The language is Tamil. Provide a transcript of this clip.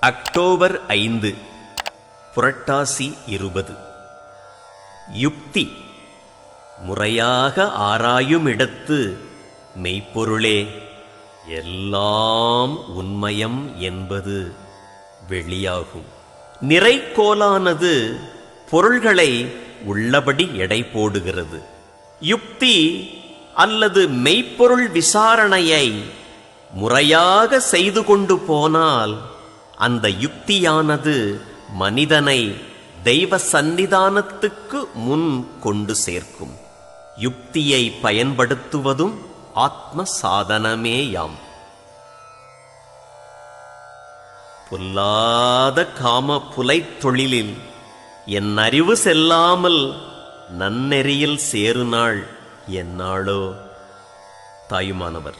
அக்டோபர் ஐந்து புரட்டாசி இருபது. யுக்தி முறையாக ஆராயுமிடத்து மெய்ப்பொருளே எல்லாம் உண்மயம் என்பது வெளியாகும். நிறைக்கோலானது பொருள்களை உள்ளபடி எடை போடுகிறது. யுக்தி அல்லது மெய்ப்பொருள் விசாரணையை முறையாக செய்து கொண்டு போனால் அந்த யுக்தியானது மனிதனை தெய்வ சந்நிதானத்துக்கு முன் கொண்டு சேர்க்கும். யுக்தியை பயன்படுத்துவதும் ஆத்ம சாதனமேயாம் பொல்லாத காம புலைத் தொழிலில் என் அறிவு செல்லாமல் நன்னெறியில் சேருநாள் என்னாளோ தாயுமானவர்.